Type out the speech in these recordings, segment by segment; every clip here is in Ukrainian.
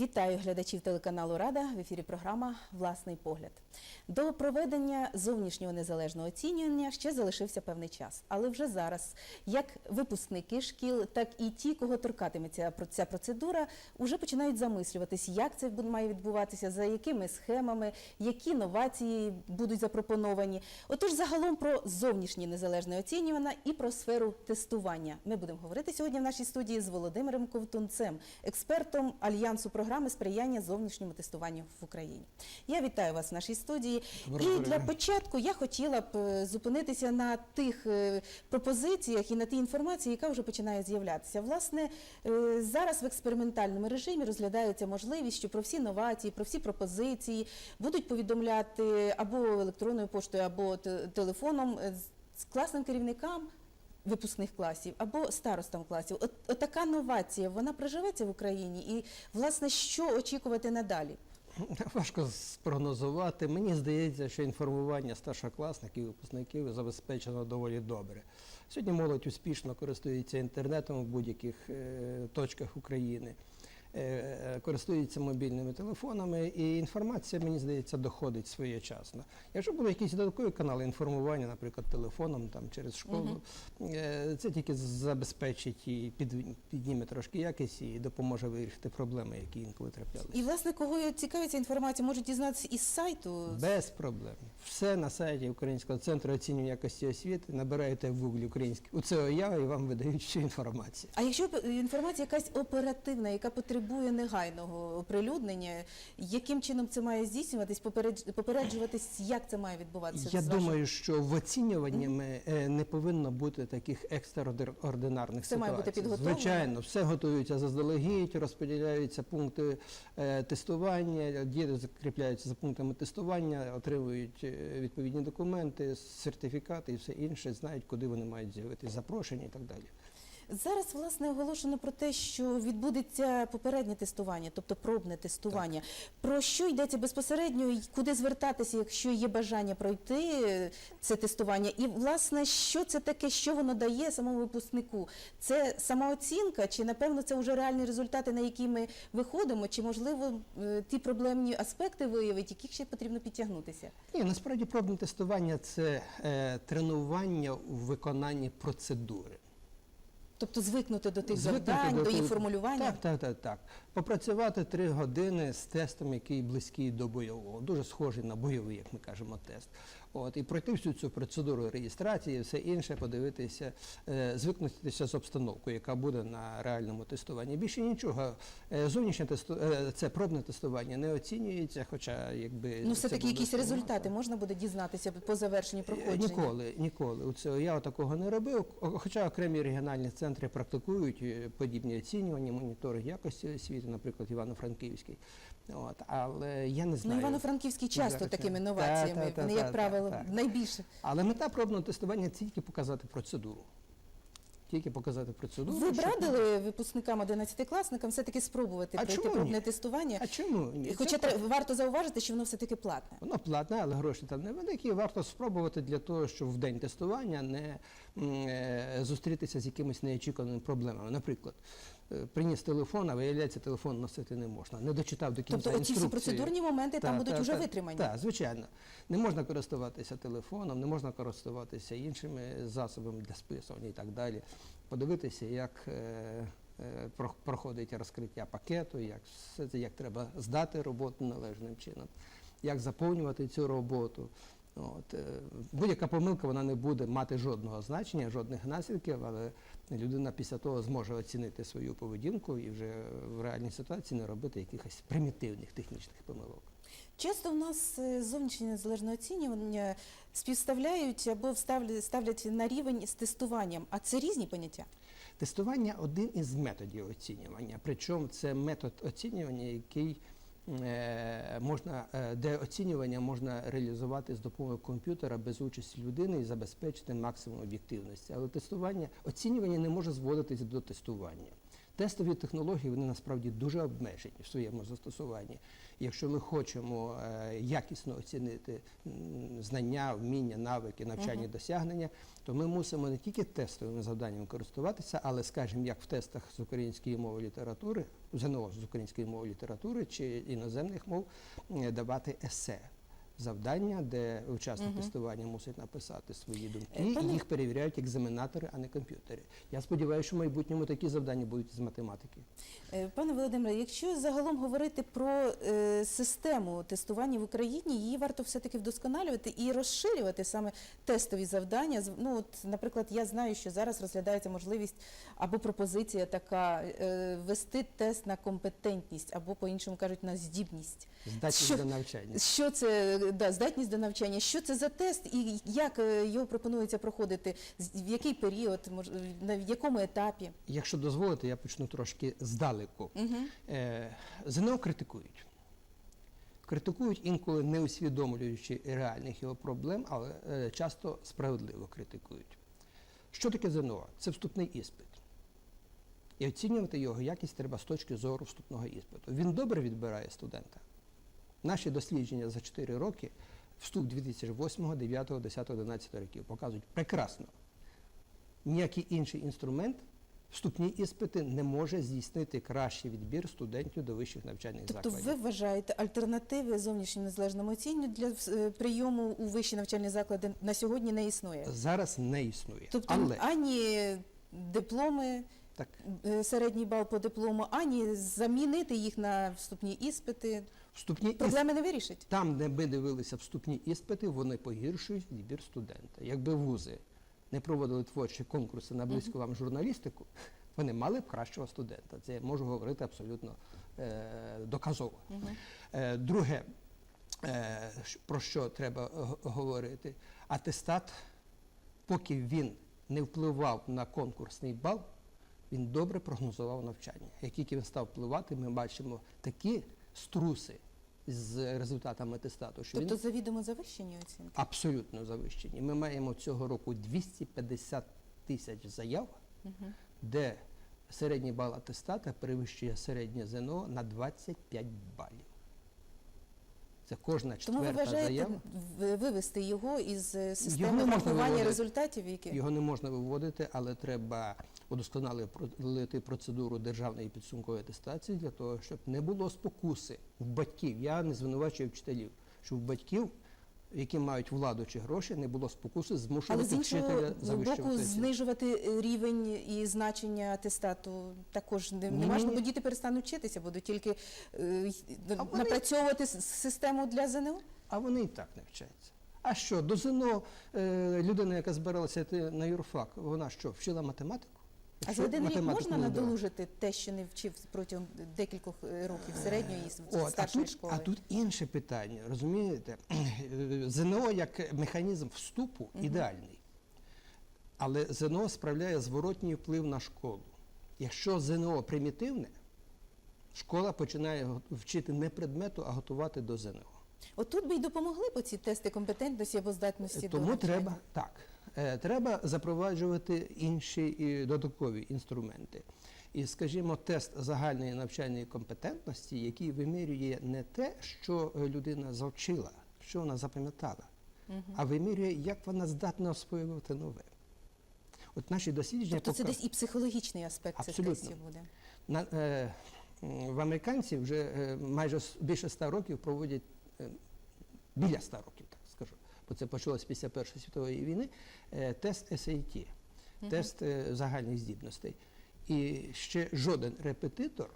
Вітаю глядачів телеканалу Рада в ефірі програма Власний погляд. До проведення зовнішнього незалежного оцінювання ще залишився певний час, але вже зараз, як випускники шкіл, так і ті, кого торкатиметься про- ця процедура, вже починають замислюватись, як це має відбуватися, за якими схемами, які новації будуть запропоновані. Отож, загалом про зовнішнє незалежне оцінювання і про сферу тестування. Ми будемо говорити сьогодні в нашій студії з Володимиром Ковтунцем, експертом альянсу програми сприяння зовнішньому тестуванню в Україні. Я вітаю вас в нашій студії. Доброго і для початку я хотіла б е, зупинитися на тих е, пропозиціях і на тій інформації, яка вже починає з'являтися. Власне, е, зараз в експериментальному режимі розглядається можливість, що про всі новації, про всі пропозиції будуть повідомляти або електронною поштою, або телефоном з класним керівникам. Випускних класів або старостам класів, от, така новація вона проживеться в Україні, і власне що очікувати надалі? Важко спрогнозувати. Мені здається, що інформування старшокласників, випускників забезпечено доволі добре. Сьогодні молодь успішно користується інтернетом в будь-яких е, точках України, е, е, мобільними телефонами, і інформація, мені здається, доходить своєчасно. Якщо будуть якісь додаткові канали інформування, наприклад, телефоном там через школу, е, це тільки забезпечить і під- підніме трошки якість і допоможе вирішити проблеми, які інколи траплялися. І власне, кого цікавиться інформація, можуть дізнатися із сайту. Без проблем. Все на сайті Українського центру оцінювання якості освіти. Набираєте в гуглі українське УЦОЯ і вам видають всю інформацію. А якщо інформація якась оперативна, яка потребує негайного оприлюднення, яким чином це має здійснюватись, попередж- попереджуватись, як це має відбуватися? Я думаю, що в оцінюванні ми, е, не повинно бути таких екстраординарних Все має ситуацій. бути підготовлено? Звичайно, все готується заздалегідь, розподіляються пункти е, тестування, діти закріпляються за пунктами тестування, отримують е, відповідні документи, сертифікати і все інше, знають, куди вони мають з'явитися, запрошення і так далі. Зараз власне оголошено про те, що відбудеться попереднє тестування, тобто пробне тестування. Про що йдеться безпосередньо і куди звертатися, якщо є бажання пройти е, це тестування? І власне, що це таке, що воно дає самому випускнику? Це самооцінка, чи напевно це вже реальні результати, на які ми виходимо, чи можливо е, ті проблемні аспекти виявить, яких ще потрібно підтягнутися? Ні, насправді пробне тестування це е, тренування у виконанні процедури. Тобто звикнути до тих Звикнути завдань, до їх формулювання. Так, так, так, так. Попрацювати три години з тестом, який близький до бойового, дуже схожий на бойовий, як ми кажемо, тест. От, і пройти всю цю процедуру реєстрації, все інше, подивитися, е, звикнутися з обстановкою, яка буде на реальному тестуванні. Більше нічого. Е, зовнішнє тесту... е, це пробне тестування не оцінюється, хоча якби Ну, все таки якісь результати можна буде дізнатися по завершенні проходження. Ніколи, ніколи. У цього я такого не робив. Хоча окремі регіональні центри практикують подібні оцінювання, моніторинг якості освіти, наприклад, Івано-Франківський. От, але я не Ну, знаю. Івано-Франківський часто такими новаціями. Та, та, та, Вони, як правило, так. найбільше. Але мета пробного тестування тільки показати процедуру. Тільки показати процедуру. Ви щоб- радили випускникам 11-класникам все-таки спробувати А пройти пробне ні? тестування? А чому ні? Хоча Це варто зауважити, що воно все-таки платне. Воно платне, але гроші там невеликі. Варто спробувати для того, щоб в день тестування не е, зустрітися з якимись неочікуваними проблемами. Наприклад, приніс телефон, а виявляється, телефон носити не можна. Не дочитав до кінця Тобто оці всі процедурні моменти там будуть уже витримані. Так, звичайно. Не можна користуватися телефоном, не можна користуватися іншими засобами для списування і так далі. Подивитися, як е, е, про- проходить розкриття пакету, як все це, як треба здати роботу належним чином, як заповнювати цю роботу. От, е, будь-яка помилка вона не буде мати жодного значення, жодних наслідків, але людина після того зможе оцінити свою поведінку і вже в реальній ситуації не робити якихось примітивних технічних помилок. Часто в нас е, зовнішнє незалежне оцінювання співставляють або ставлять на рівень з тестуванням, а це різні поняття. Тестування один із методів оцінювання. Причому це метод оцінювання, який можна, е, де оцінювання можна реалізувати з допомогою комп'ютера без участі людини і забезпечити максимум об'єктивності. Але тестування, оцінювання не може зводитися до тестування. Тестові технології вони насправді дуже обмежені в своєму застосуванні. Якщо ми хочемо е, якісно оцінити знання, вміння, навики, навчальні досягнення, то ми мусимо не тільки тестовими завданнями користуватися, але, скажімо, як в тестах з української мови літератури ЗНО з української мови літератури чи іноземних мов е, давати есе. Завдання, де учасник Мгм. тестування мусить написати свої думки, Е, і їх перевіряють екзаменатори, а не комп'ютери. Я сподіваюся, що в майбутньому такі завдання будуть з математики. Е, Пане Володимире, якщо загалом говорити про е, систему тестування в Україні, її варто все-таки вдосконалювати і розширювати саме тестові завдання. Ну, от, наприклад, я знаю, що зараз розглядається можливість або пропозиція така е, вести тест на компетентність, або по-іншому кажуть, на здібність. Здатність Що- до навчання. Що це да, здатність до навчання? Що це за тест і як е, його пропонується проходити? В який період, на якому етапі? Якщо дозволите, я почну трошки здалеку. Угу. ЗНО критикують. Критикують інколи не усвідомлюючи реальних його проблем, але е, часто справедливо критикують. Що таке ЗНО? Це вступний іспит. І оцінювати його якість треба з точки зору вступного іспиту. Він добре відбирає студента. Наші дослідження за 4 роки, вступ 2008, 9, 10, 11 років показують прекрасно. Ніякий інший інструмент вступні іспити не може здійснити кращий відбір студентів до вищих навчальних Тобто закладів. ви вважаєте альтернативи зовнішньому незалежному оцінюванню для е, прийому у вищі навчальні заклади на сьогодні не існує? Зараз не існує. Тобто Але ані дипломи, так, е, середній бал по диплому, ані замінити їх на вступні іспити. Вступні Проблеми не вирішить. там, де ми дивилися вступні іспити, вони погіршують відбір студента. Якби вузи не проводили творчі конкурси на близьку вам журналістику, вони мали б кращого студента. Це я можу говорити абсолютно е, доказово. Е, друге, е, про що треба говорити? Атестат, поки він не впливав на конкурсний бал, він добре прогнозував навчання. Як тільки він став впливати, ми бачимо такі струси з результатами атестату, що Тобто він завідомо завищені оцінки. абсолютно завищені. Ми маємо цього року 250 тисяч заяв, угу. де середній бал атестата перевищує середнє ЗНО на 25 балів. Це кожна Тому ви четверта вважаєте заява. вивести його із е, системи врахування результатів, які Його не можна виводити, але треба удосконалити процедуру державної підсумкової атестації для того, щоб не було спокуси в батьків. Я не звинувачую вчителів, щоб в батьків, які мають владу чи гроші, не було спокуси але змушувати з іншого боку знижувати рівень і значення атестату також не, Ні, можна, бо діти перестануть вчитися, будуть тільки е, й- вони- напрацьовувати систему для ЗНО. А вони і так не вчаться. А що, до ЗНО е, людина, яка збиралася йти на юрфак, вона що, вчила математику? А за один рік можна надолужити те, що не вчив протягом декількох е, років середньої і а, старшої тут, школи. а тут інше питання, розумієте? ЗНО як механізм вступу ідеальний. Але ЗНО справляє зворотній вплив на школу. Якщо ЗНО примітивне, школа починає вчити не предмету, а готувати до ЗНО. От тут би й допомогли б ці тести компетентності або здатності до Тому треба так. Е, Треба запроваджувати інші і додаткові інструменти. І, скажімо, тест загальної навчальної компетентності, який вимірює не те, що е, людина завчила, що вона запам'ятала, а вимірює, як вона здатна освоювати нове. От наші дослідження Тобто це десь і психологічний аспект цих тестів буде. на, е, в американців вже е, майже більше ста років проводять е, біля ста років, так бо це почалось після Першої світової війни. е, тест SAT, тест е, загальних здібностей. І ще жоден репетитор,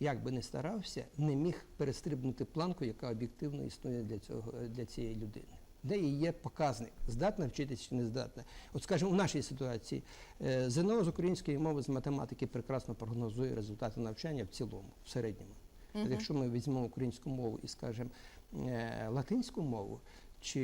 як би не старався, не міг перестрибнути планку, яка об'єктивно існує для, цього, для цієї людини. Де і є показник, здатна вчитися чи не здатна. От, скажімо, у нашій ситуації е, ЗНО з української мови, з математики прекрасно прогнозує результати навчання в цілому, в середньому. От Мгм. Якщо ми візьмемо українську мову і скажемо латинську мову чи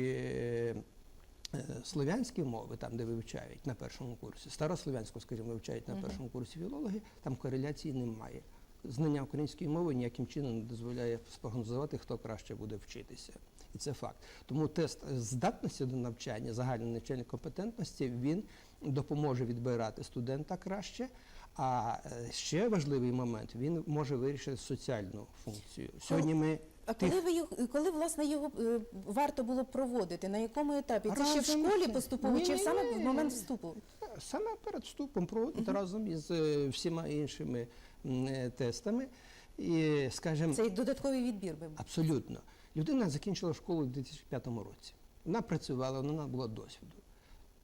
е, слов'янські мови, там де вивчають на першому курсі, старослов'янську, скажімо, вивчають на першому курсі філологи, там кореляції немає. Знання української мови ніяким чином не дозволяє спрогнозувати, хто краще буде вчитися. І це факт. Тому тест здатності до навчання, загальної навчальної компетентності, він допоможе відбирати студента краще. А е, ще важливий момент він може вирішити соціальну функцію. Сьогодні ми А коли ви його, коли власне його е, варто було проводити? На якому етапі? Це ще в Разом школі поступово, чи саме в момент вступу? саме перед вступом проводити разом із е, всіма іншими м, е, тестами. І, скажімо, Це додатковий відбір би був. Абсолютно. Людина закінчила школу у 2005 році. Вона працювала, вона була досвіду.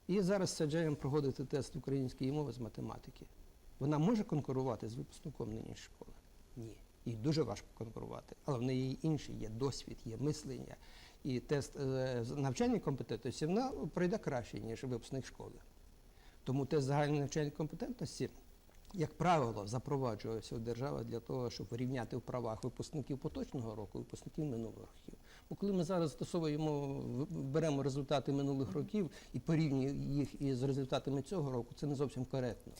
І зараз саджаємо проходити тест української мови з математики. Вона може конкурувати з випускником нині школи? Ні. Їй дуже важко конкурувати. Але в неї інший є досвід, є мислення. І тест е, навчальної компетентності вона пройде краще, ніж випускник школи. Тому тест загальної навчальної компетентності, як правило, запроваджувався держава для того, щоб рівняти в правах випускників поточного року випускників минулих років. Бо коли ми зараз застосовуємо, в- беремо результати минулих років і порівнюємо їх із результатами цього року, це не зовсім коректно.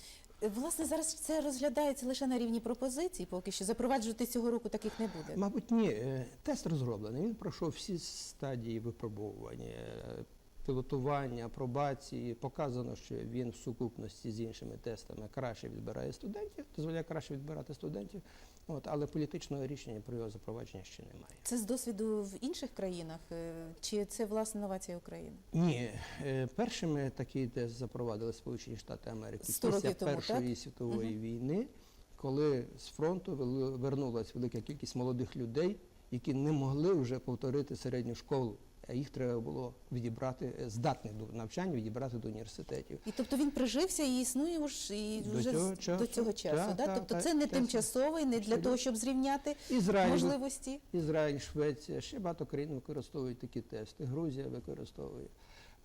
Е, Власне, зараз це розглядається лише на рівні пропозицій, поки що запроваджувати цього року таких не буде. Мабуть, ні. Е, Тест розроблений. Він пройшов всі стадії випробовування, е, пілотування, апробації. Показано, що він в сукупності з іншими тестами краще відбирає студентів, дозволяє краще відбирати студентів. От, але політичного рішення про його запровадження ще немає. Це з досвіду в інших країнах, е, чи це власне новація України? Ні, е, першими такий тест запровадили Сполучені Штати Америки після тому, Першої світової Мгм. війни, коли з фронту вернулась велика кількість молодих людей, які не могли вже повторити середню школу, їх треба було відібрати, е, здатних до навчання, відібрати до університетів. І тобто він прижився і існує уж і До вже цього часу. до цього часу. Так, да? так, тобто так, це не чесно. тимчасовий, не для того, щоб зрівняти Ізраїль, можливості. Ізраїль, Швеція, ще багато країн використовують такі тести. Грузія використовує.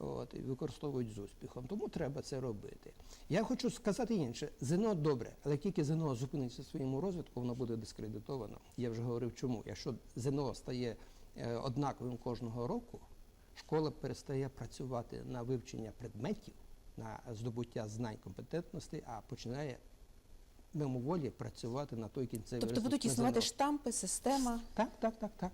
От, і використовують з успіхом. Тому треба це робити. Я хочу сказати інше: ЗНО добре, але тільки ЗНО зупиниться в своєму розвитку, воно буде дискредитовано. Я вже говорив, чому. Якщо ЗНО стає однаковим кожного року, школа перестає працювати на вивчення предметів, на здобуття знань компетентності, а починає мимоволі працювати на той кінцевий Тобто результат, будуть існувати штампи, система. Так, так, так, так.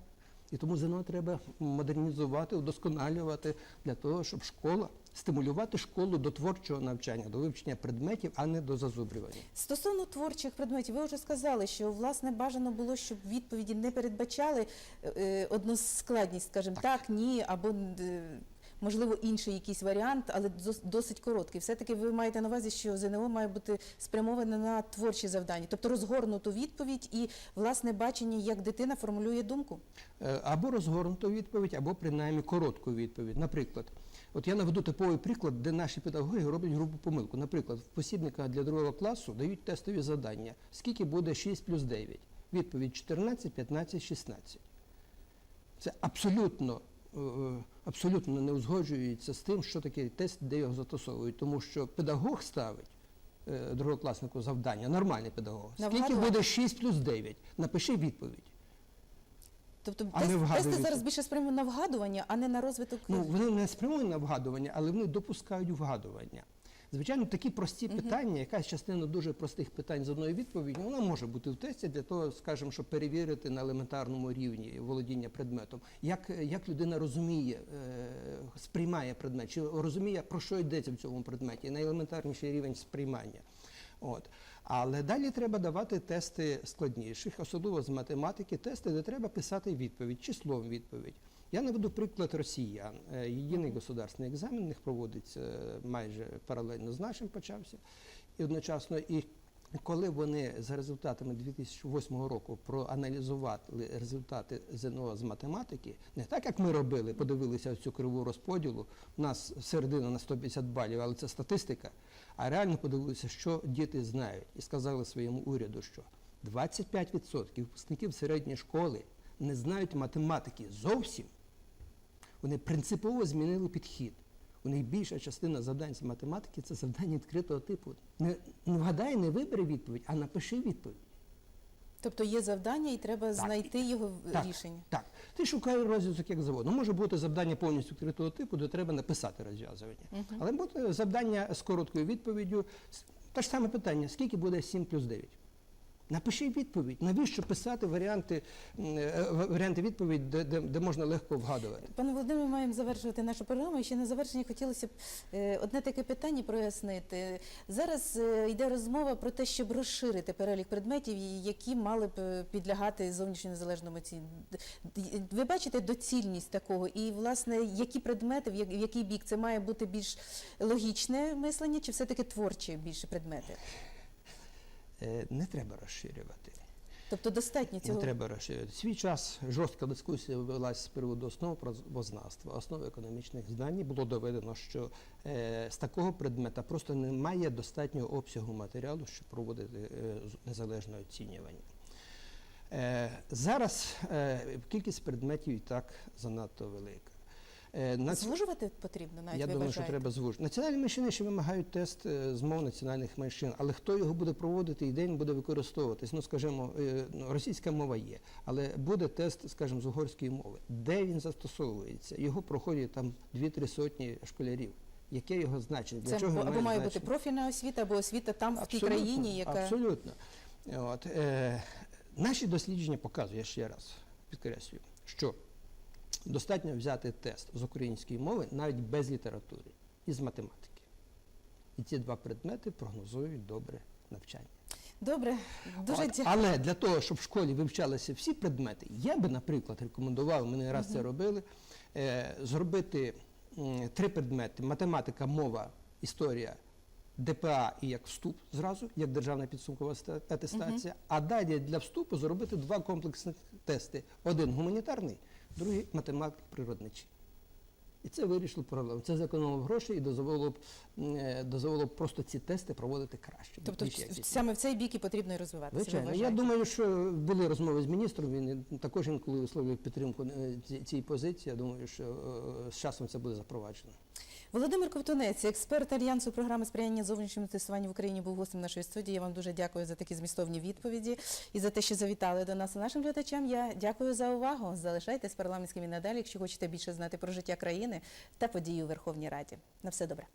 І тому ЗНО треба модернізувати, удосконалювати для того, щоб школа стимулювати школу до творчого навчання, до вивчення предметів, а не до зазубрювання. Стосовно творчих предметів, ви вже сказали, що власне бажано було, щоб відповіді не передбачали е, односкладність, скажімо так. ні, або е, можливо інший якийсь варіант, але дос- досить короткий. Все-таки ви маєте на увазі, що ЗНО має бути спрямоване на творчі завдання, тобто розгорнуту відповідь і власне бачення, як дитина формулює думку. Е, Або розгорнуту відповідь, або принаймні коротку відповідь. Наприклад, от я наведу типовий приклад, де наші педагоги роблять грубу помилку. Наприклад, в посібника для другого класу дають тестові завдання. Скільки буде 6 плюс 9? Відповідь 14, 15, 16. Це абсолютно, абсолютно не узгоджується з тим, що таке тест, де його застосовують. Тому що педагог ставить е, другокласнику завдання, нормальний педагог. Скільки буде 6 плюс 9? Напиши відповідь. Тобто А тест, тести зараз більше спрямовані на вгадування, а не на розвиток. Ну, вони не спрямовані на вгадування, але вони допускають вгадування. Звичайно, такі прості питання, якась частина дуже простих питань з одної відповіді, вона може бути в тесті для того, скажімо, щоб перевірити на елементарному рівні володіння предметом. Як, як людина розуміє, е, сприймає предмет, чи розуміє, про що йдеться в цьому предметі, найелементарніший рівень сприймання. От. Але далі треба давати тести складніших, особливо з математики, тести, де треба писати відповідь, числом відповідь. Я наведу приклад росіян. Е, Єдиний государственний екзамен у них проводиться е, майже паралельно з нашим почався. І одночасно, і коли вони за результатами 2008 року проаналізували результати ЗНО з математики, не так як ми робили, подивилися цю криву розподілу, у нас середина на 150 балів, але це статистика. А реально подивилися, що діти знають, і сказали своєму уряду, що 25% випускників середньої школи не знають математики зовсім. Вони принципово змінили підхід. У них більша частина завдань з математики це завдання відкритого типу. Не, не вгадай, не вибери відповідь, а напиши відповідь. Тобто є завдання, і треба Так. знайти його Так, рішення. Так. Ти шукаєш розв'язок як заводу. Може бути завдання повністю відкритого типу, де треба написати розв'язування. Але буде завдання з короткою відповіддю. Те ж саме питання: скільки буде 7 плюс 9? Напиши відповідь. Навіщо писати варіанти, е, варіанти відповідь, де, де, де можна легко вгадувати? Пане Володимире, ми маємо завершувати нашу програму. Ще на завершення хотілося б е, одне таке питання прояснити. Зараз е, йде розмова про те, щоб розширити перелік предметів, які мали б підлягати зовнішньо незалежному оцінюванню. Ви бачите доцільність такого, і власне які предмети, в як- в який бік це має бути більш логічне мислення, чи все-таки творчі більше предмети? Е, не треба розширювати. Тобто достатньо Не треба розширювати. Свій час жорстка дискусія велася з приводу основ правознавства, основ економічних знань. Було доведено, що е, з такого предмета просто немає достатнього обсягу матеріалу, щоб проводити е, незалежне оцінювання. Е, зараз е, кількість предметів і так занадто велика. Е, наці- Звужувати потрібно навіть я ви думаю, вважаєте? що треба звужити. Національні меншини ще вимагають тест е, з мов національних меншин, але хто його буде проводити і де він буде використовуватись? Ну, скажімо, е, ну, російська мова є, але буде тест, скажімо, з угорської мови. Де він застосовується? Його проходять там 2-3 сотні школярів. Яке його значення? Для Це чого або, має значення? бути профільна освіта, або освіта там, в тій країні, яка Абсолютно. От, е, наші дослідження показують, я ще раз підкреслюю, що достатньо взяти тест з української мови навіть без літератури і з математики. І ці два предмети прогнозують добре навчання. добре, дуже От, дякую. але для того, щоб в школі вивчалися всі предмети, я би, наприклад, рекомендував, ми не раз це робили, е, зробити м, три предмети: математика, мова, історія, ДПА і як вступ зразу, як державна підсумкова ста- атестація. А далі для вступу зробити два комплексних тести: один гуманітарний, другий математик природничий. І це вирішило проблему. Це зекономило гроші і дозволило б, е, дозволило б просто ці тести проводити краще. Тобто саме в цей бік і потрібно і розвиватися. Звичайно, я думаю, що були розмови з міністром. Він також інколи висловлює підтримку е, ці- цій позиції. Я думаю, що е, з часом це буде запроваджено. Володимир Ковтунець, експерт альянсу програми сприяння зовнішньому тестуванню в Україні, був гостем нашої студії. Я вам дуже дякую за такі змістовні відповіді і за те, що завітали до нас. А нашим глядачам я дякую за увагу. Залишайтесь парламентськими і надалі, якщо хочете більше знати про життя країни та події у Верховній Раді. На все добре.